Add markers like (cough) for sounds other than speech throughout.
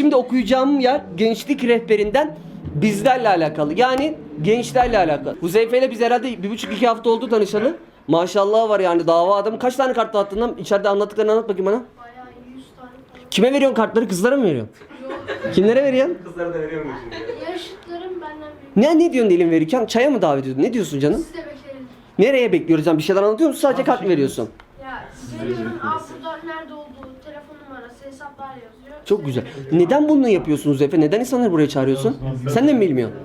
şimdi okuyacağım yer gençlik rehberinden bizlerle alakalı. Yani gençlerle alakalı. Huzeyfe ile biz herhalde bir buçuk iki hafta oldu tanışalı. Maşallah var yani dava adamı. Kaç tane kart dağıttın lan? İçeride anlattıklarını anlat bakayım bana. Bayağı 100 tane falan. Kime veriyorsun kartları? Kızlara mı veriyorsun? Kimlere veriyorsun? Kızlara da veriyorum şimdi ya. Yarışıklarım benden büyük. Ne ne diyorsun diyelim verirken? Çaya mı davet ediyorsun? Ne diyorsun canım? Siz de bekleyin. Nereye bekliyoruz? Yani bir şeyler anlatıyor musun? Sadece kart mı veriyorsun? Ya veriyorum. Aa burada nerede Çok güzel. Neden bunu yapıyorsunuz Efe? Neden insanları buraya çağırıyorsun? Sen de mi bilmiyorsun?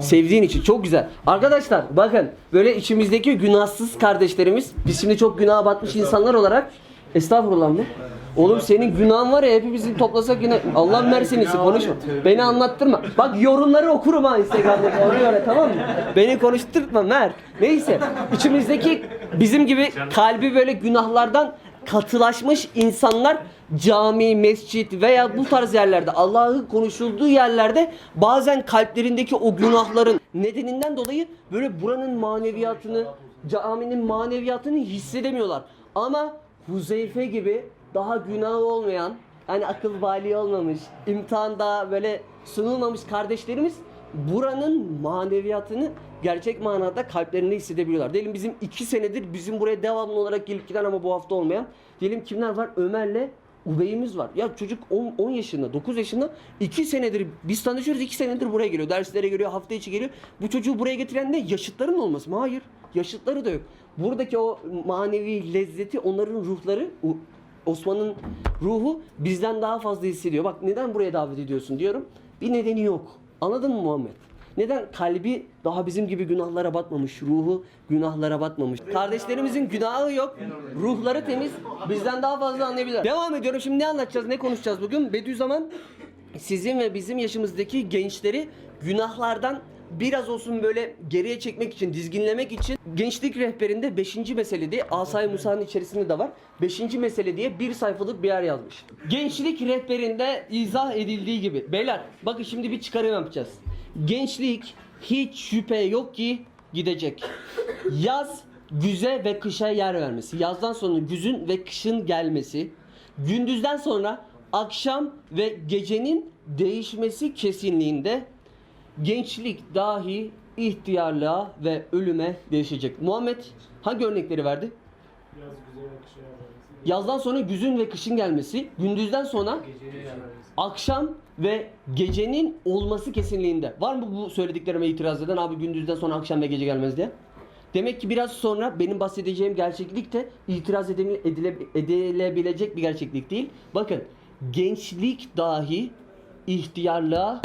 Sevdiğin için çok güzel. Arkadaşlar bakın böyle içimizdeki günahsız kardeşlerimiz biz şimdi çok günaha batmış insanlar olarak estağfurullah mı? Oğlum senin günahın var ya hepimizin toplasak yine Allah mersinisi konuşma. Beni anlattırma. Bak yorumları okurum ha Instagram'da ona göre tamam mı? Beni konuşturtma Mert. Neyse içimizdeki bizim gibi kalbi böyle günahlardan katılaşmış insanlar cami, mescit veya bu tarz yerlerde Allah'ı konuşulduğu yerlerde bazen kalplerindeki o günahların nedeninden dolayı böyle buranın maneviyatını, caminin maneviyatını hissedemiyorlar. Ama Huzeyfe gibi daha günahı olmayan, hani akıl bali olmamış, imtihanda böyle sunulmamış kardeşlerimiz buranın maneviyatını gerçek manada kalplerinde hissedebiliyorlar. Diyelim bizim iki senedir bizim buraya devamlı olarak gelip giden ama bu hafta olmayan. Diyelim kimler var? Ömer'le Ubey'imiz var. Ya çocuk 10, 10 yaşında, 9 yaşında 2 senedir biz tanışıyoruz 2 senedir buraya geliyor. Derslere geliyor, hafta içi geliyor. Bu çocuğu buraya getiren ne? Yaşıtların olması mı? Hayır. Yaşıtları da yok. Buradaki o manevi lezzeti onların ruhları Osman'ın ruhu bizden daha fazla hissediyor. Bak neden buraya davet ediyorsun diyorum. Bir nedeni yok. Anladın mı Muhammed? Neden? Kalbi daha bizim gibi günahlara batmamış. Ruhu günahlara batmamış. Kardeşlerimizin günahı yok. Ruhları temiz. Bizden daha fazla anlayabilirler. Devam ediyorum. Şimdi ne anlatacağız? Ne konuşacağız bugün? Bediüzzaman sizin ve bizim yaşımızdaki gençleri günahlardan biraz olsun böyle geriye çekmek için, dizginlemek için gençlik rehberinde 5. mesele diye Asay Musa'nın içerisinde de var. 5. mesele diye bir sayfalık bir yer yazmış. Gençlik rehberinde izah edildiği gibi. Beyler bakın şimdi bir çıkarım yapacağız. Gençlik hiç şüphe yok ki gidecek. Yaz güze ve kışa yer vermesi. Yazdan sonra güzün ve kışın gelmesi. Gündüzden sonra akşam ve gecenin değişmesi kesinliğinde gençlik dahi ihtiyarlığa ve ölüme değişecek. Muhammed hangi örnekleri verdi? Yaz güzel akışa vermesi. Yazdan sonra güzün ve kışın gelmesi, gündüzden sonra akşam ve gecenin olması kesinliğinde. Var mı bu söylediklerime itiraz eden abi gündüzden sonra akşam ve gece gelmez diye? Demek ki biraz sonra benim bahsedeceğim gerçeklik de itiraz edile- edile- edilebilecek bir gerçeklik değil. Bakın gençlik dahi ihtiyarlığa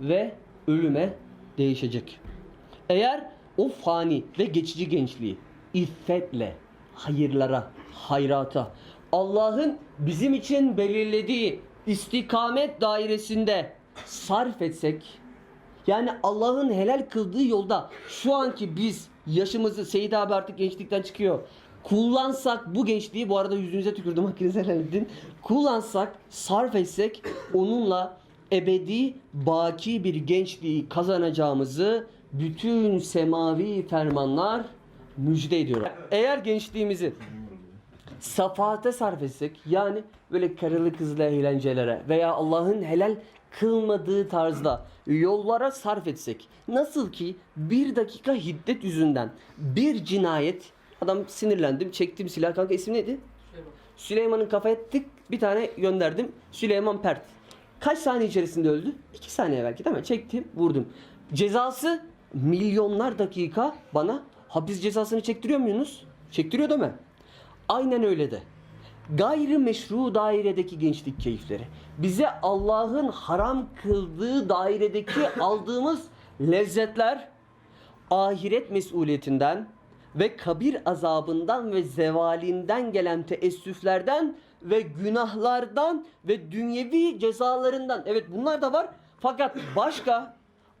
ve ölüme değişecek. Eğer o fani ve geçici gençliği iffetle, hayırlara, hayrata, Allah'ın bizim için belirlediği istikamet dairesinde sarf etsek, yani Allah'ın helal kıldığı yolda şu anki biz yaşımızı Seyit abi artık gençlikten çıkıyor. Kullansak bu gençliği bu arada yüzünüze tükürdüm hakkınızı helal. Kullansak, sarf etsek onunla ebedi baki bir gençliği kazanacağımızı bütün semavi fermanlar müjde ediyor. Eğer gençliğimizi safahate sarf etsek yani böyle karılı kızlı eğlencelere veya Allah'ın helal kılmadığı tarzda yollara sarf etsek nasıl ki bir dakika hiddet yüzünden bir cinayet adam sinirlendim çektim silah kanka ismi neydi? Süleyman'ın kafaya tık bir tane gönderdim Süleyman Pert. Kaç saniye içerisinde öldü? 2 saniye belki değil mi? Çektim vurdum. Cezası milyonlar dakika bana hapis cezasını çektiriyor muyunuz? Çektiriyor değil mi? Aynen öyle de. Gayri meşru dairedeki gençlik keyifleri. Bize Allah'ın haram kıldığı dairedeki (laughs) aldığımız lezzetler ahiret mesuliyetinden ve kabir azabından ve zevalinden gelen teessüflerden ve günahlardan ve dünyevi cezalarından. Evet bunlar da var. Fakat başka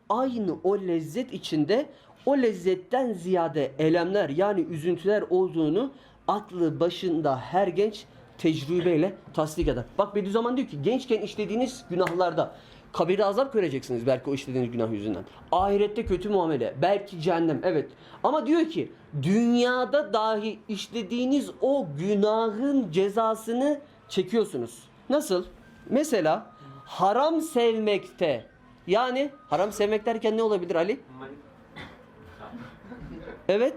aynı o lezzet içinde o lezzetten ziyade elemler yani üzüntüler olduğunu aklı başında her genç tecrübeyle tasdik eder. Bak Bediüzzaman diyor ki gençken işlediğiniz günahlarda kabirde azap göreceksiniz belki o işlediğiniz günah yüzünden. Ahirette kötü muamele, belki cehennem evet. Ama diyor ki dünyada dahi işlediğiniz o günahın cezasını çekiyorsunuz. Nasıl? Mesela haram sevmekte. Yani haram sevmek derken ne olabilir Ali? Evet.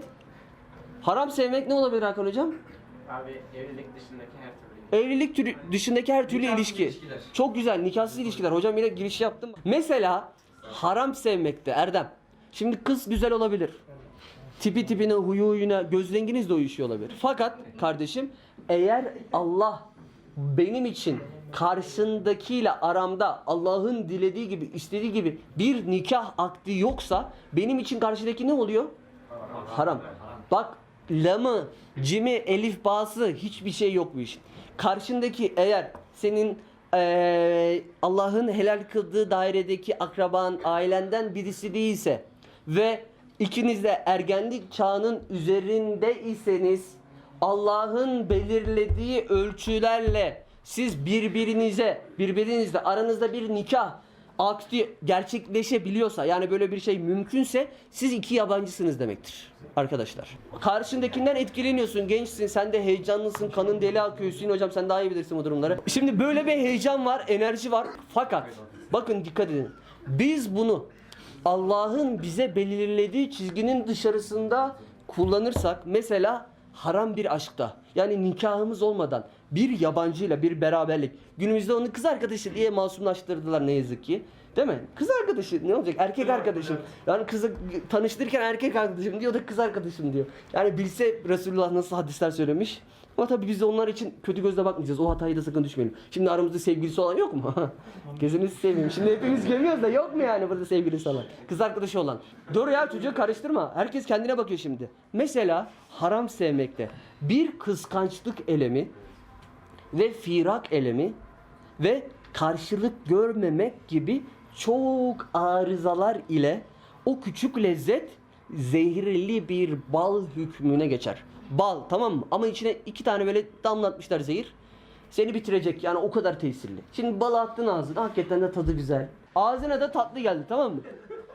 Haram sevmek ne olabilir Hakan hocam? Abi evlilik dışındaki her türlü. Evlilik türü dışındaki her türlü Nikahsız ilişki. ilişkiler. Çok güzel nikahsız ilişkiler. Hocam yine giriş yaptım. Mesela haram sevmekte Erdem. Şimdi kız güzel olabilir. Tipi tipine, huyu huyuna, göz renginiz de uyuşuyor olabilir. Fakat kardeşim eğer Allah benim için karşındakiyle aramda Allah'ın dilediği gibi, istediği gibi bir nikah akdi yoksa benim için karşıdaki ne oluyor? Haram. Bak lamı, cimi, elif, bası hiçbir şey yok bu işin. Karşındaki eğer senin eee, Allah'ın helal kıldığı dairedeki akraban, ailenden birisi değilse ve ikiniz de ergenlik çağının üzerinde iseniz Allah'ın belirlediği ölçülerle siz birbirinize, birbirinizle aranızda bir nikah akdi gerçekleşebiliyorsa yani böyle bir şey mümkünse siz iki yabancısınız demektir arkadaşlar. Karşındakinden etkileniyorsun, gençsin, sen de heyecanlısın, kanın deli akıyor. Hüseyin hocam sen daha iyi bilirsin bu durumları. Şimdi böyle bir heyecan var, enerji var. Fakat bakın dikkat edin. Biz bunu Allah'ın bize belirlediği çizginin dışarısında kullanırsak mesela haram bir aşkta yani nikahımız olmadan bir yabancıyla bir beraberlik günümüzde onu kız arkadaşı diye masumlaştırdılar ne yazık ki. Değil mi? Kız arkadaşı ne olacak? Erkek arkadaşım. Yani kızı tanıştırırken erkek arkadaşım diyor da kız arkadaşım diyor. Yani bilse Resulullah nasıl hadisler söylemiş. Ama tabii biz de onlar için kötü gözle bakmayacağız. O hatayı da sakın düşmeyelim. Şimdi aramızda sevgilisi olan yok mu? (laughs) Gözünüzü seveyim. Şimdi hepimiz gömüyoruz da yok mu yani burada sevgilisi olan? Kız arkadaşı olan. Dur ya çocuğu karıştırma. Herkes kendine bakıyor şimdi. Mesela haram sevmekte bir kıskançlık elemi ve firak elemi ve karşılık görmemek gibi çok arızalar ile o küçük lezzet zehirli bir bal hükmüne geçer. Bal tamam mı? Ama içine iki tane böyle damlatmışlar zehir. Seni bitirecek yani o kadar tesirli. Şimdi bal attın ağzına hakikaten de tadı güzel. Ağzına da tatlı geldi tamam mı?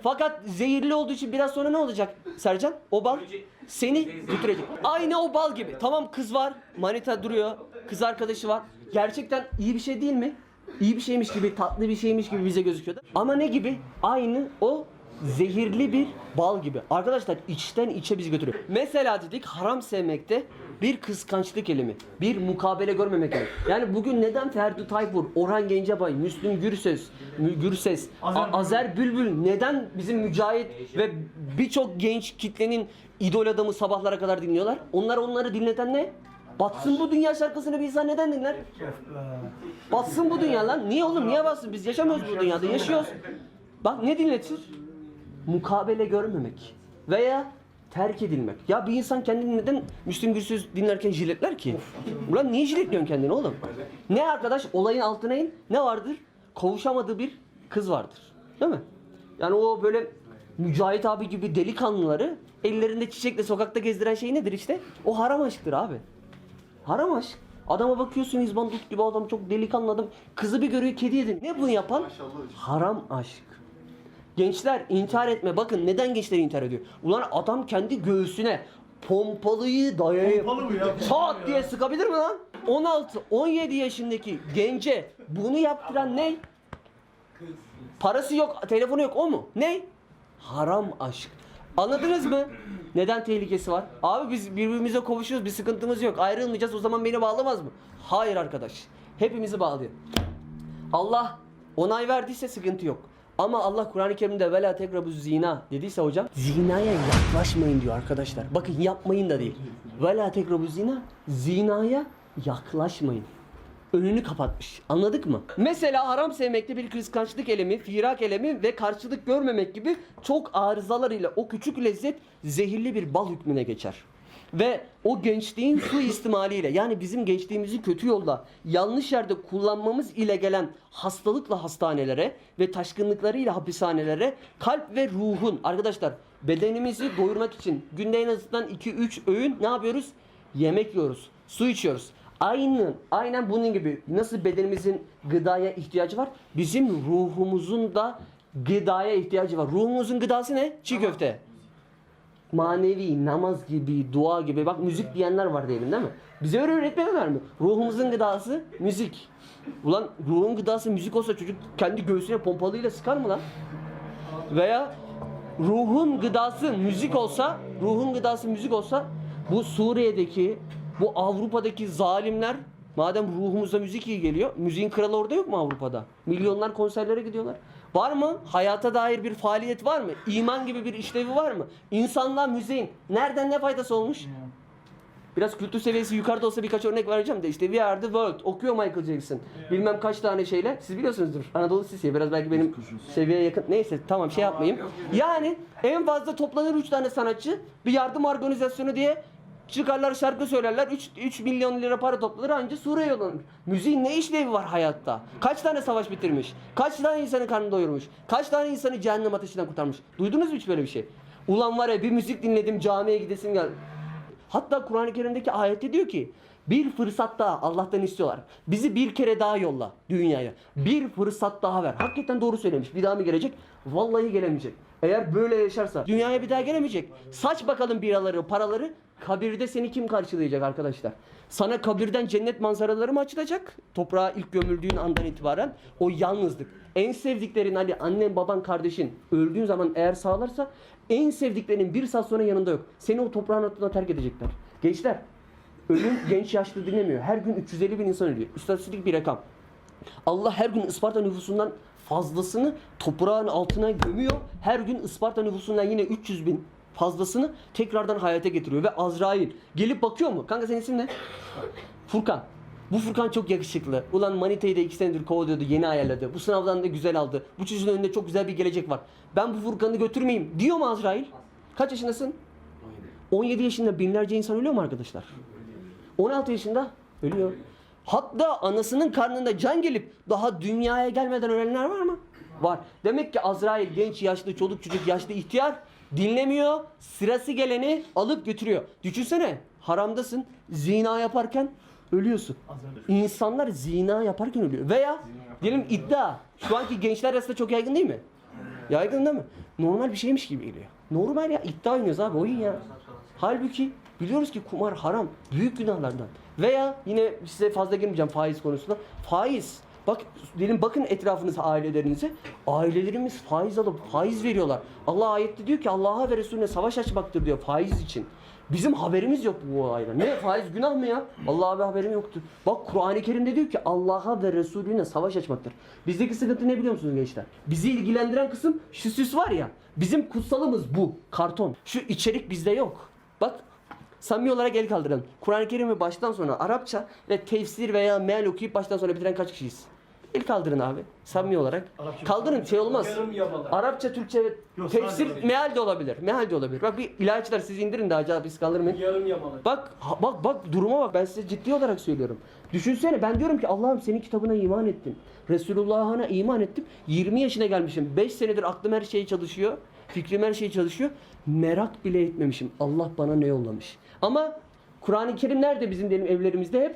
Fakat zehirli olduğu için biraz sonra ne olacak Sercan? O bal seni bitirecek. Aynı o bal gibi. Tamam kız var, manita duruyor, kız arkadaşı var. Gerçekten iyi bir şey değil mi? İyi bir şeymiş gibi, tatlı bir şeymiş gibi bize gözüküyordu. Ama ne gibi? Aynı o zehirli bir bal gibi. Arkadaşlar içten içe bizi götürüyor. Mesela dedik haram sevmekte bir kıskançlık elimi, bir mukabele görmemek elimi. Yani bugün neden Ferdi Tayfur, Orhan Gencebay, Müslüm Gürses, Gürses, A- Azer Bülbül neden bizim Mücahit ve birçok genç kitlenin idol adamı sabahlara kadar dinliyorlar? Onlar onları dinleten ne? Batsın bu dünya şarkısını bir insan neden dinler? Batsın bu dünya lan. Niye oğlum? Niye batsın? Biz yaşamıyoruz bu dünyada. Yaşıyoruz. Bak ne dinletir? Mukabele görmemek. Veya terk edilmek. Ya bir insan kendini neden Müslüm Gürses dinlerken jiletler ki? Ulan niye jiletliyorsun kendini oğlum? Ne arkadaş olayın altına in ne vardır? Kavuşamadığı bir kız vardır. Değil mi? Yani o böyle Mücahit abi gibi delikanlıları ellerinde çiçekle sokakta gezdiren şey nedir işte? O haram aşktır abi. Haram aşk. Adama bakıyorsun izbandut gibi adam çok delikanlı adam. Kızı bir görüyor kedi yedin. Ne bunu yapan? Haram aşk. Gençler intihar etme. Bakın neden gençler intihar ediyor? Ulan adam kendi göğsüne pompalıyı dayayıp Pompalı bu ya, çat diye sıkabilir mi lan? 16-17 yaşındaki gence bunu yaptıran ne? Parası yok, telefonu yok o mu? Ne? Haram aşk. Anladınız mı? Neden tehlikesi var? Abi biz birbirimize kavuşuyoruz, bir sıkıntımız yok. Ayrılmayacağız o zaman beni bağlamaz mı? Hayır arkadaş. Hepimizi bağlıyor. Allah onay verdiyse sıkıntı yok. Ama Allah Kur'an-ı Kerim'de vela tekrabu zina dediyse hocam zinaya yaklaşmayın diyor arkadaşlar. Bakın yapmayın da değil. Vela tekrabu zina zinaya yaklaşmayın. Önünü kapatmış. Anladık mı? Mesela haram sevmekte bir kıskançlık elemi, firak elemi ve karşılık görmemek gibi çok arızalar ile o küçük lezzet zehirli bir bal hükmüne geçer. Ve o gençliğin su istimaliyle yani bizim gençliğimizi kötü yolda yanlış yerde kullanmamız ile gelen hastalıkla hastanelere ve taşkınlıklarıyla hapishanelere kalp ve ruhun arkadaşlar bedenimizi doyurmak için günde en azından 2-3 öğün ne yapıyoruz? Yemek yiyoruz, su içiyoruz. Aynen, aynen bunun gibi nasıl bedenimizin gıdaya ihtiyacı var? Bizim ruhumuzun da gıdaya ihtiyacı var. Ruhumuzun gıdası ne? Çiğ köfte. manevi, namaz gibi, dua gibi. Bak müzik diyenler var diyelim değil mi? Bize öyle öğretmiyorlar mı? Ruhumuzun gıdası müzik. Ulan ruhun gıdası müzik olsa çocuk kendi göğsüne pompalıyla sıkar mı lan? Veya ruhun gıdası müzik olsa, ruhun gıdası müzik olsa bu Suriye'deki, bu Avrupa'daki zalimler madem ruhumuza müzik iyi geliyor, müziğin kralı orada yok mu Avrupa'da? Milyonlar konserlere gidiyorlar. Var mı? Hayata dair bir faaliyet var mı? İman gibi bir işlevi var mı? İnsanlığa müziğin nereden ne faydası olmuş? Biraz kültür seviyesi yukarıda olsa birkaç örnek vereceğim de işte We Are The World okuyor Michael Jackson. Bilmem kaç tane şeyle. Siz biliyorsunuzdur. Anadolu Sisi'ye biraz belki benim seviyeye yakın. Neyse tamam şey yapmayayım. Yani en fazla toplanır 3 tane sanatçı bir yardım organizasyonu diye çıkarlar şarkı söylerler 3, 3 milyon lira para toplanır anca Suriye yollanır. Müziğin ne işlevi var hayatta? Kaç tane savaş bitirmiş? Kaç tane insanı karnını doyurmuş? Kaç tane insanı cehennem ateşinden kurtarmış? Duydunuz mu hiç böyle bir şey? Ulan var ya bir müzik dinledim camiye gidesim geldi. Hatta Kur'an-ı Kerim'deki ayette diyor ki bir fırsat daha Allah'tan istiyorlar. Bizi bir kere daha yolla dünyaya. Bir fırsat daha ver. Hakikaten doğru söylemiş. Bir daha mı gelecek? Vallahi gelemeyecek. Eğer böyle yaşarsa dünyaya bir daha gelemeyecek. Saç bakalım biraları, paraları. Kabirde seni kim karşılayacak arkadaşlar? Sana kabirden cennet manzaraları mı açılacak? Toprağa ilk gömüldüğün andan itibaren o yalnızlık. En sevdiklerin hani annen, baban, kardeşin öldüğün zaman eğer sağlarsa en sevdiklerinin bir saat sonra yanında yok. Seni o toprağın altına terk edecekler. Gençler ölüm genç yaşlı dinlemiyor. Her gün 350 bin insan ölüyor. İstatistik bir rakam. Allah her gün Isparta nüfusundan fazlasını toprağın altına gömüyor. Her gün Isparta nüfusundan yine 300 bin fazlasını tekrardan hayata getiriyor. Ve Azrail gelip bakıyor mu? Kanka senin isim ne? Furkan. Bu Furkan çok yakışıklı. Ulan Manita'yı da iki senedir kovalıyordu, yeni ayarladı. Bu sınavdan da güzel aldı. Bu çocuğun önünde çok güzel bir gelecek var. Ben bu Furkan'ı götürmeyeyim diyor mu Azrail? Kaç yaşındasın? 17 yaşında binlerce insan ölüyor mu arkadaşlar? 16 yaşında ölüyor. Hatta anasının karnında can gelip daha dünyaya gelmeden ölenler var mı? Var. Demek ki Azrail genç, yaşlı, çoluk çocuk, yaşlı, ihtiyar dinlemiyor. Sırası geleni alıp götürüyor. Düşünsene haramdasın. Zina yaparken ölüyorsun. İnsanlar zina yaparken ölüyor. Veya diyelim iddia. Şu anki gençler arasında çok yaygın değil mi? Yaygın değil mi? Normal bir şeymiş gibi geliyor. Normal ya iddia oynuyoruz abi oyun ya. Halbuki biliyoruz ki kumar haram. Büyük günahlardan. Veya yine size fazla girmeyeceğim faiz konusunda. Faiz. Bak diyelim bakın etrafınıza ailelerinize. Ailelerimiz faiz alıp faiz veriyorlar. Allah ayette diyor ki Allah'a ve Resulüne savaş açmaktır diyor faiz için. Bizim haberimiz yok bu olaydan. Ne faiz günah mı ya? Allah'a bir haberim yoktu. Bak Kur'an-ı Kerim'de diyor ki Allah'a ve Resulüne savaş açmaktır. Bizdeki sıkıntı ne biliyor musunuz gençler? Bizi ilgilendiren kısım şu süs var ya. Bizim kutsalımız bu. Karton. Şu içerik bizde yok. Bak samimi olarak el kaldıralım. Kur'an-ı Kerim'i baştan sona Arapça ve tefsir veya meal okuyup baştan sona bitiren kaç kişiyiz? El kaldırın abi. Samimi olarak. Kaldırın şey olmaz. Yarım yamalak. Arapça, Türkçe ve Yok, tefsir sadece. meal de olabilir. Meal de olabilir. Bak bir ilaçlar siz indirin de acaba biz kaldırmayın. Yarım yamalak. Bak ha- bak bak duruma bak ben size ciddi olarak söylüyorum. Düşünsene ben diyorum ki Allah'ım senin kitabına iman ettim. Resulullah'ına iman ettim. 20 yaşına gelmişim. 5 senedir aklım her şey çalışıyor. Fikrim her şey çalışıyor. Merak bile etmemişim. Allah bana ne yollamış. Ama Kur'an-ı Kerim nerede bizim diyelim evlerimizde hep?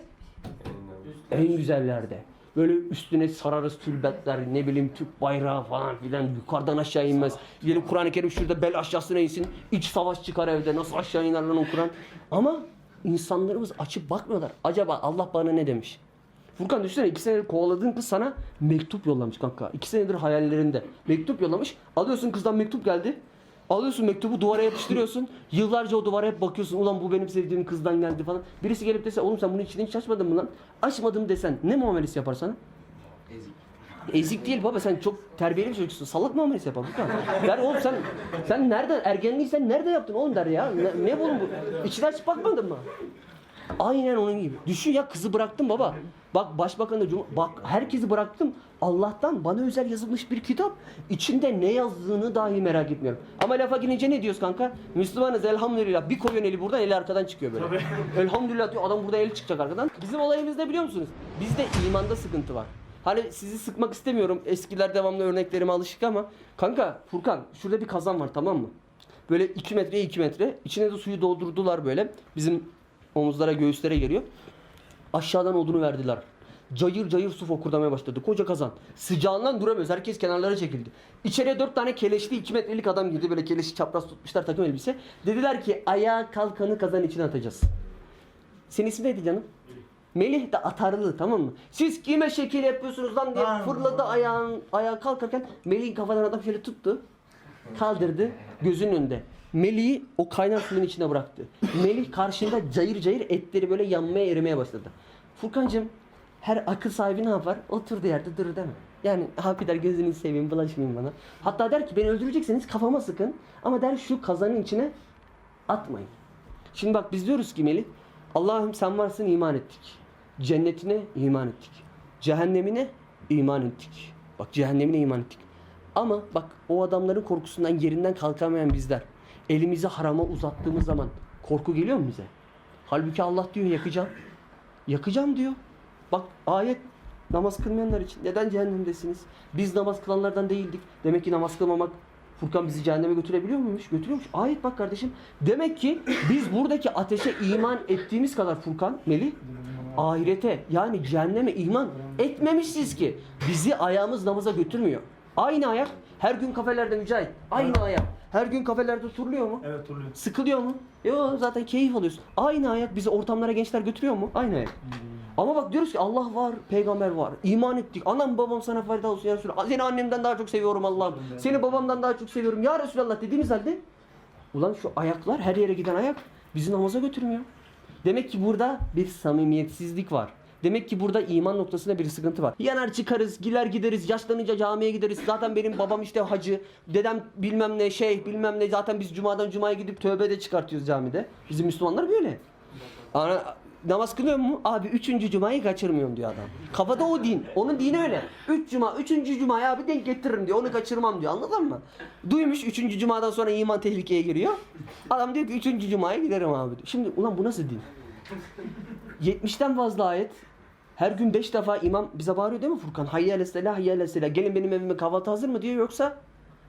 En güzellerde. Böyle üstüne sararız tülbetler, ne bileyim Türk bayrağı falan filan yukarıdan aşağı inmez. Diyelim Kur'an-ı Kerim şurada bel aşağısına insin. iç savaş çıkar evde. Nasıl aşağı iner lan o Kur'an? Ama insanlarımız açıp bakmıyorlar. Acaba Allah bana ne demiş? Furkan düşünsene iki senedir kovaladığın kız sana mektup yollamış kanka. İki senedir hayallerinde. Mektup yollamış. Alıyorsun kızdan mektup geldi. Alıyorsun mektubu duvara yapıştırıyorsun. Yıllarca o duvara hep bakıyorsun. Ulan bu benim sevdiğim kızdan geldi falan. Birisi gelip dese oğlum sen bunun içini hiç açmadın mı lan? Açmadım desen ne muamelesi yapar sana? Ezik. Ezik değil baba sen çok terbiyeli bir çocuksun. Salak muamelesi yapar Furkan. Der oğlum sen sen nereden ergenliği sen nerede yaptın oğlum der ya. Ne, ne bu oğlum bu? İçine açıp bakmadın mı? Aynen onun gibi. Düşün ya kızı bıraktım baba. Bak başbakanı cum- bak herkesi bıraktım. Allah'tan bana özel yazılmış bir kitap. İçinde ne yazdığını dahi merak etmiyorum. Ama lafa gelince ne diyoruz kanka? Müslümanız elhamdülillah. Bir koyuyorsun eli buradan eli arkadan çıkıyor böyle. elhamdülillah diyor adam burada eli çıkacak arkadan. Bizim olayımız ne biliyor musunuz? Bizde imanda sıkıntı var. Hani sizi sıkmak istemiyorum. Eskiler devamlı örneklerime alışık ama. Kanka Furkan şurada bir kazan var tamam mı? Böyle 2 metre 2 metre. İçine de suyu doldurdular böyle. Bizim omuzlara göğüslere geliyor. Aşağıdan odunu verdiler. Cayır cayır su fokurdamaya başladı. Koca kazan. Sıcağından duramıyoruz. Herkes kenarlara çekildi. İçeriye dört tane keleşli iki metrelik adam girdi. Böyle keleşi çapraz tutmuşlar takım elbise. Dediler ki ayağa kalkanı kazanın içine atacağız. Senin ismin neydi canım? Melih de atarlı tamam mı? Siz kime şekil yapıyorsunuz lan diye fırladı ayağın ayağa kalkarken Melih'in kafadan adam şöyle tuttu. Kaldırdı gözünün önünde. Melih'i o kaynar suyun içine bıraktı. Melih karşında cayır cayır etleri böyle yanmaya erimeye başladı. Furkancığım her akıl sahibi ne yapar? Oturduğu yerde durur mi? Yani abi der gözünü seveyim bulaşmayın bana. Hatta der ki beni öldürecekseniz kafama sıkın. Ama der şu kazanın içine atmayın. Şimdi bak biz diyoruz ki Melih Allah'ım sen varsın iman ettik. Cennetine iman ettik. Cehennemine iman ettik. Bak cehennemine iman ettik. Ama bak o adamların korkusundan yerinden kalkamayan bizler elimizi harama uzattığımız zaman korku geliyor mu bize? Halbuki Allah diyor yakacağım. Yakacağım diyor. Bak ayet namaz kılmayanlar için. Neden cehennemdesiniz? Biz namaz kılanlardan değildik. Demek ki namaz kılmamak Furkan bizi cehenneme götürebiliyor muymuş? Götürüyormuş. Ayet bak kardeşim. Demek ki biz buradaki ateşe iman ettiğimiz kadar Furkan, Melih, ahirete yani cehenneme iman etmemişiz ki. Bizi ayağımız namaza götürmüyor. Aynı ayak her gün kafelerde mücahit. Aynı ayak. Her gün kafelerde turluyor mu? Evet Turlu. Sıkılıyor mu? Yok zaten keyif alıyorsun. Aynı ayak bizi ortamlara gençler götürüyor mu? Aynı ayak. Ama bak diyoruz ki Allah var, peygamber var. İman ettik. Anam babam sana fayda olsun ya Resulallah. Seni annemden daha çok seviyorum Allah'ım. Seni babamdan daha çok seviyorum ya Resulallah dediğimiz halde ulan şu ayaklar her yere giden ayak bizi namaza götürmüyor. Demek ki burada bir samimiyetsizlik var. Demek ki burada iman noktasında bir sıkıntı var. Yanar çıkarız, gider gideriz, yaşlanınca camiye gideriz. Zaten benim babam işte hacı, dedem bilmem ne şey, bilmem ne. Zaten biz cumadan cumaya gidip tövbe de çıkartıyoruz camide. Bizim Müslümanlar böyle. Ana, namaz kılıyor mu? Abi üçüncü cumayı kaçırmıyorum diyor adam. Kafada o din. Onun dini öyle. Üç cuma, üçüncü cumaya abi denk getiririm diyor. Onu kaçırmam diyor. Anladın mı? Duymuş üçüncü cumadan sonra iman tehlikeye giriyor. Adam diyor ki üçüncü cumaya giderim abi. Şimdi ulan bu nasıl din? 70'ten fazla ayet. Her gün 5 defa imam bize bağırıyor değil mi Furkan? Hayya ale selah, hayya ale selah. Gelin benim evime kahvaltı hazır mı diyor yoksa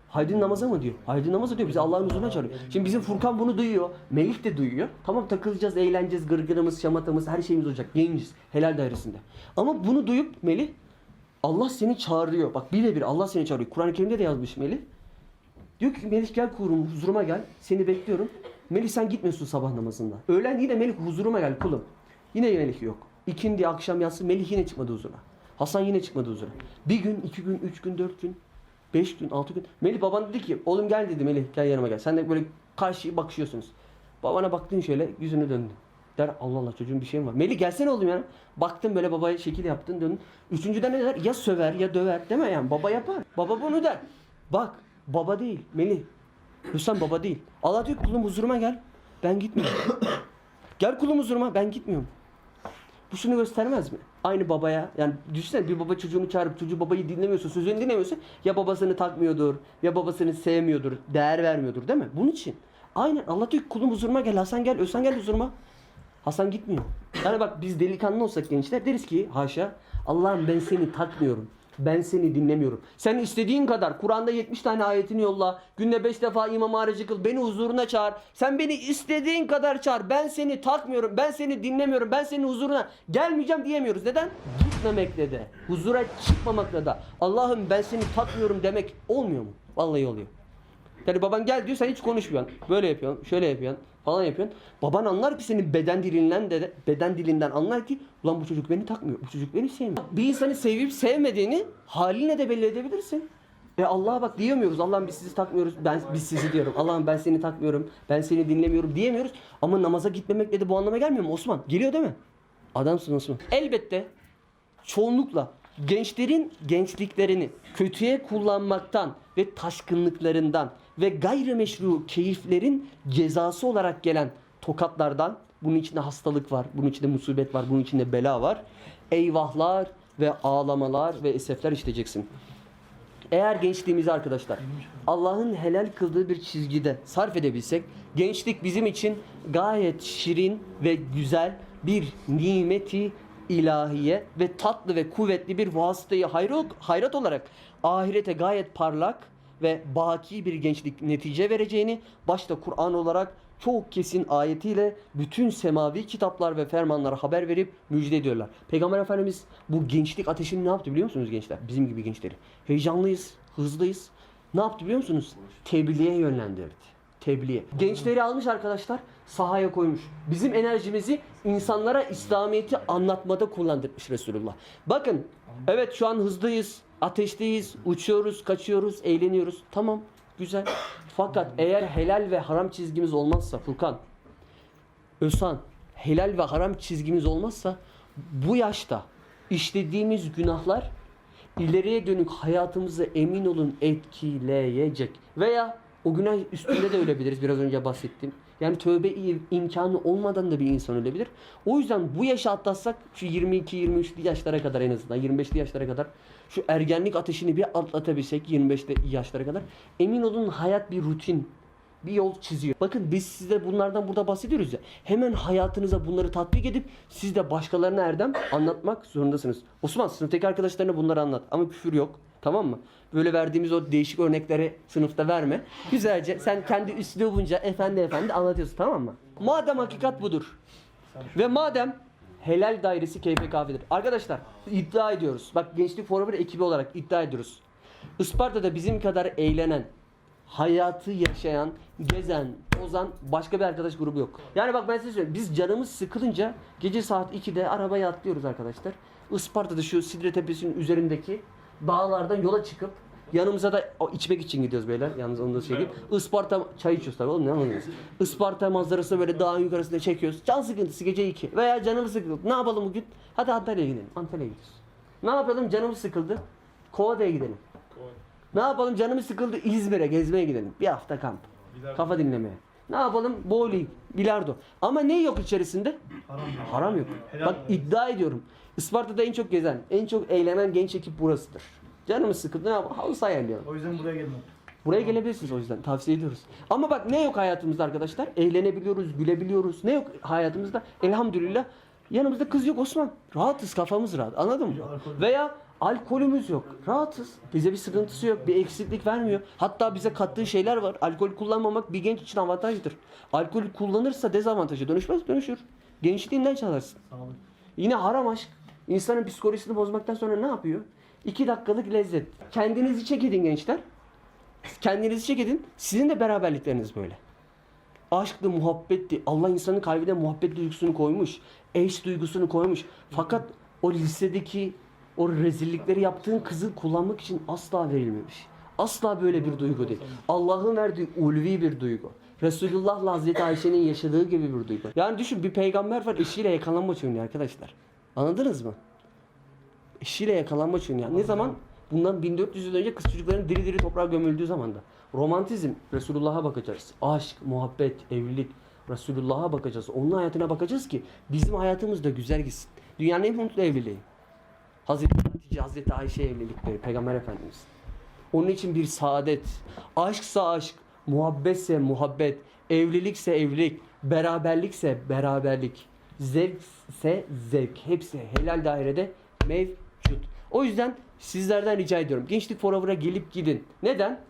Haydi namaza mı diyor? Haydi namaza diyor. Bizi Allah'ın huzuruna çağırıyor. Şimdi bizim Furkan bunu duyuyor. Melih de duyuyor. Tamam takılacağız, eğleneceğiz, gırgırımız, şamatamız, her şeyimiz olacak. Genciz. Helal dairesinde. Ama bunu duyup Melih Allah seni çağırıyor. Bak birebir Allah seni çağırıyor. Kur'an-ı Kerim'de de yazmış Melih. Diyor ki Melih gel kurum huzuruma gel. Seni bekliyorum. Melih sen gitmiyorsun sabah namazında. Öğlen yine Melih huzuruma gel kulum. Yine Melih yok. İkindi akşam yatsı Melih yine çıkmadı huzura. Hasan yine çıkmadı huzura. Bir gün, iki gün, üç gün, dört gün, beş gün, altı gün. Melih baban dedi ki oğlum gel dedi Melih gel yanıma gel. Sen de böyle karşı bakışıyorsunuz. Babana baktın şöyle yüzünü döndün. Der Allah Allah çocuğun bir şey mi var? Melih gelsene oğlum ya. Baktın böyle babaya şekil yaptın döndün. Üçüncüden ne der? Ya söver ya döver değil mi yani? Baba yapar. Baba bunu der. Bak baba değil Melih. Hüsam baba değil. Allah diyor kulum huzuruma gel. Ben gitmiyorum. gel kulum huzuruma ben gitmiyorum. Bu şunu göstermez mi? Aynı babaya yani düşünsene bir baba çocuğunu çağırıp çocuğu babayı dinlemiyorsa, sözünü dinlemiyorsa ya babasını takmıyordur, ya babasını sevmiyordur, değer vermiyordur değil mi? Bunun için. Aynen Allah diyor ki kulum huzuruma gel Hasan gel Özhan gel huzuruma. Hasan gitmiyor. Yani bak biz delikanlı olsak gençler deriz ki haşa Allah'ım ben seni takmıyorum. Ben seni dinlemiyorum. Sen istediğin kadar Kur'an'da 70 tane ayetini yolla. Günde 5 defa imam harici kıl. Beni huzuruna çağır. Sen beni istediğin kadar çağır. Ben seni takmıyorum. Ben seni dinlemiyorum. Ben senin huzuruna gelmeyeceğim diyemiyoruz. Neden? Gitmemekle de, huzura çıkmamakla da Allah'ım ben seni takmıyorum demek olmuyor mu? Vallahi oluyor. Yani baban gel diyor sen hiç konuşmuyorsun. Böyle yapıyorsun, şöyle yapıyorsun falan yapıyorsun. Baban anlar ki senin beden dilinden de beden dilinden anlar ki ulan bu çocuk beni takmıyor. Bu çocuk beni sevmiyor. Bir insanı sevip sevmediğini haline de belli edebilirsin. E Allah'a bak diyemiyoruz. Allah'ım biz sizi takmıyoruz. Ben biz sizi diyorum. Allah'ım ben seni takmıyorum. Ben seni dinlemiyorum diyemiyoruz. Ama namaza gitmemekle de bu anlama gelmiyor mu Osman? Geliyor değil mi? Adamsın Osman. Elbette çoğunlukla gençlerin gençliklerini kötüye kullanmaktan ve taşkınlıklarından ve gayrimeşru keyiflerin cezası olarak gelen tokatlardan bunun içinde hastalık var, bunun içinde musibet var, bunun içinde bela var. Eyvahlar ve ağlamalar ve esefler işleyeceksin. Eğer gençliğimizi arkadaşlar Allah'ın helal kıldığı bir çizgide sarf edebilsek gençlik bizim için gayet şirin ve güzel bir nimeti ilahiye ve tatlı ve kuvvetli bir vasıtayı hayrat, olarak ahirete gayet parlak ve baki bir gençlik netice vereceğini başta Kur'an olarak çok kesin ayetiyle bütün semavi kitaplar ve fermanlara haber verip müjde ediyorlar. Peygamber Efendimiz bu gençlik ateşini ne yaptı biliyor musunuz gençler? Bizim gibi gençleri. Heyecanlıyız, hızlıyız. Ne yaptı biliyor musunuz? Tebliğe yönlendirdi. Tebliğe. Gençleri almış arkadaşlar sahaya koymuş. Bizim enerjimizi insanlara İslamiyet'i anlatmada kullandırmış Resulullah. Bakın evet şu an hızlıyız, ateşteyiz, uçuyoruz, kaçıyoruz, eğleniyoruz. Tamam güzel. Fakat eğer helal ve haram çizgimiz olmazsa Furkan, Özhan, helal ve haram çizgimiz olmazsa bu yaşta işlediğimiz günahlar ileriye dönük hayatımızı emin olun etkileyecek. Veya o günah üstünde de ölebiliriz biraz önce bahsettim. Yani tövbe imkanı olmadan da bir insan ölebilir. O yüzden bu yaşı atlatsak şu 22-23'lü yaşlara kadar en azından 25'li yaşlara kadar şu ergenlik ateşini bir atlatabilsek 25'li yaşlara kadar emin olun hayat bir rutin bir yol çiziyor. Bakın biz size bunlardan burada bahsediyoruz ya. Hemen hayatınıza bunları tatbik edip siz de başkalarına erdem anlatmak zorundasınız. Osman sınıftaki arkadaşlarına bunları anlat ama küfür yok. Tamam mı? Böyle verdiğimiz o değişik örnekleri sınıfta verme. Güzelce sen kendi üslubunca efendi efendi anlatıyorsun tamam mı? Madem hakikat budur. Ve madem helal dairesi keyfe kafidir. Arkadaşlar iddia ediyoruz. Bak Gençlik Forever ekibi olarak iddia ediyoruz. Isparta'da bizim kadar eğlenen, hayatı yaşayan, gezen, ozan başka bir arkadaş grubu yok. Yani bak ben size söyleyeyim. Biz canımız sıkılınca gece saat 2'de arabaya atlıyoruz arkadaşlar. Isparta'da şu Sidre Tepesi'nin üzerindeki dağlardan yola çıkıp yanımıza da o içmek için gidiyoruz beyler. Yalnız onu da söyleyeyim. Isparta çay içiyoruz tabii oğlum ne anladınız? Isparta manzarası böyle dağın yukarısında çekiyoruz. Can sıkıntısı gece 2 veya canımız sıkıldı. Ne yapalım bugün? Hadi Antalya'ya gidelim. Antalya'ya gidiyoruz. Ne yapalım? Canımız sıkıldı. Kovada'ya gidelim. Ne yapalım canımız sıkıldı İzmir'e gezmeye gidelim. Bir hafta kamp. Kafa dinlemeye. Ne yapalım? Bowling, bilardo. Ama ne yok içerisinde? Haram yok. Bak iddia ediyorum. Isparta'da en çok gezen, en çok eğlenen genç ekip burasıdır. Canımız sıkıldı ne yapalım? Halı saha oynayalım. O yüzden buraya gelmem. Buraya gelebilirsiniz o yüzden tavsiye ediyoruz. Ama bak ne yok hayatımızda arkadaşlar? Eğlenebiliyoruz, gülebiliyoruz. Ne yok hayatımızda? Elhamdülillah yanımızda kız yok Osman. Rahatız kafamız rahat anladın mı? Veya alkolümüz yok. Rahatız. Bize bir sıkıntısı yok. Bir eksiklik vermiyor. Hatta bize kattığı şeyler var. Alkol kullanmamak bir genç için avantajdır. Alkol kullanırsa dezavantaja dönüşmez dönüşür. Gençliğinden çalarsın. Sağlık. Yine haram aşk. İnsanın psikolojisini bozmaktan sonra ne yapıyor? İki dakikalık lezzet. Kendinizi çek edin gençler. Kendinizi çek edin. Sizin de beraberlikleriniz böyle. Aşktı, muhabbetti. Allah insanın kalbine muhabbet duygusunu koymuş. Eş duygusunu koymuş. Fakat o lisedeki o rezillikleri yaptığın kızı kullanmak için asla verilmemiş. Asla böyle bir duygu değil. Allah'ın verdiği ulvi bir duygu. Resulullah'la Hazreti Ayşe'nin yaşadığı gibi bir duygu. Yani düşün bir peygamber var eşiyle yakalanmaç oynuyor arkadaşlar. Anladınız mı? eşiyle yakalanmaç oynuyor. Ne zaman? Bundan 1400 yıl önce kız çocukların diri diri toprağa gömüldüğü zamanda. Romantizm, Resulullah'a bakacağız. Aşk, muhabbet, evlilik, Resulullah'a bakacağız. Onun hayatına bakacağız ki bizim hayatımız da güzel gitsin. Dünyanın en mutlu evliliği. Hazreti Hatice, Hazreti Ayşe evlilikleri, Peygamber Efendimiz. Onun için bir saadet. Aşksa aşk, muhabbetse muhabbet, evlilikse evlilik, beraberlikse beraberlik, zevkse zevk. Hepsi helal dairede mevcut. O yüzden sizlerden rica ediyorum. Gençlik Forever'a gelip gidin. Neden?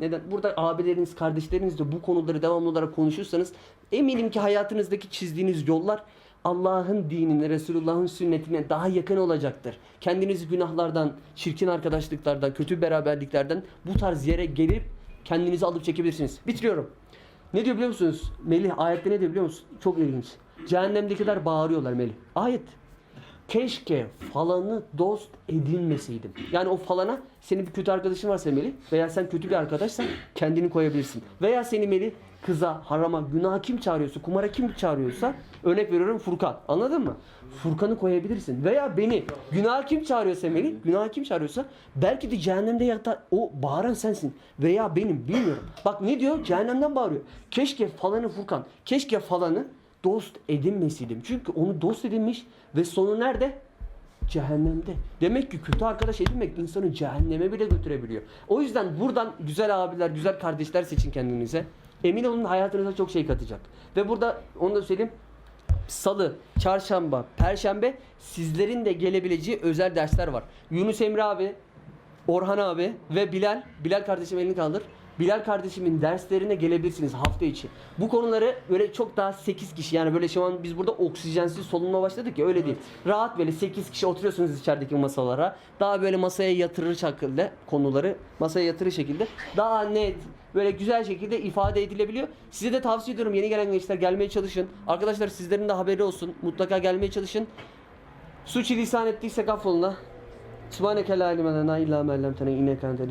Neden? Burada abileriniz, kardeşleriniz de bu konuları devamlı olarak konuşursanız eminim ki hayatınızdaki çizdiğiniz yollar Allah'ın dinine, Resulullah'ın sünnetine daha yakın olacaktır. Kendinizi günahlardan, çirkin arkadaşlıklardan, kötü beraberliklerden bu tarz yere gelip kendinizi alıp çekebilirsiniz. Bitiriyorum. Ne diyor biliyor musunuz? Melih ayette ne diyor biliyor musun? Çok ilginç. Cehennemdekiler bağırıyorlar Melih. Ayet. Keşke falanı dost edinmeseydim. Yani o falana senin bir kötü arkadaşın varsa Melih veya sen kötü bir arkadaşsan kendini koyabilirsin. Veya seni Melih kıza, harama, günaha kim çağırıyorsa, kumara kim çağırıyorsa örnek veriyorum Furkan. Anladın mı? Furkan'ı koyabilirsin. Veya beni günaha kim çağırıyorsa Melih, günaha kim çağırıyorsa belki de cehennemde yatan o bağıran sensin. Veya benim bilmiyorum. Bak ne diyor? Cehennemden bağırıyor. Keşke falanı Furkan, keşke falanı dost edinmeseydim. Çünkü onu dost edinmiş ve sonu nerede? Cehennemde. Demek ki kötü arkadaş edinmek insanı cehenneme bile götürebiliyor. O yüzden buradan güzel abiler, güzel kardeşler seçin kendinize. Emin olun hayatınıza çok şey katacak. Ve burada onu da söyleyeyim. Salı, çarşamba, perşembe sizlerin de gelebileceği özel dersler var. Yunus Emre abi, Orhan abi ve Bilal, Bilal kardeşim elini kaldır. Bilal kardeşimin derslerine gelebilirsiniz hafta içi. Bu konuları böyle çok daha 8 kişi yani böyle şu an biz burada oksijensiz solunma başladık ya öyle değil. Rahat böyle 8 kişi oturuyorsunuz içerideki masalara. Daha böyle masaya yatırır şekilde konuları masaya yatırır şekilde daha net böyle güzel şekilde ifade edilebiliyor. Size de tavsiye ediyorum yeni gelen gençler gelmeye çalışın. Arkadaşlar sizlerin de haberi olsun. Mutlaka gelmeye çalışın. Suç lisan ettiysek affoluna. Subhaneke la ilme lena illa ma allamtena inneke entel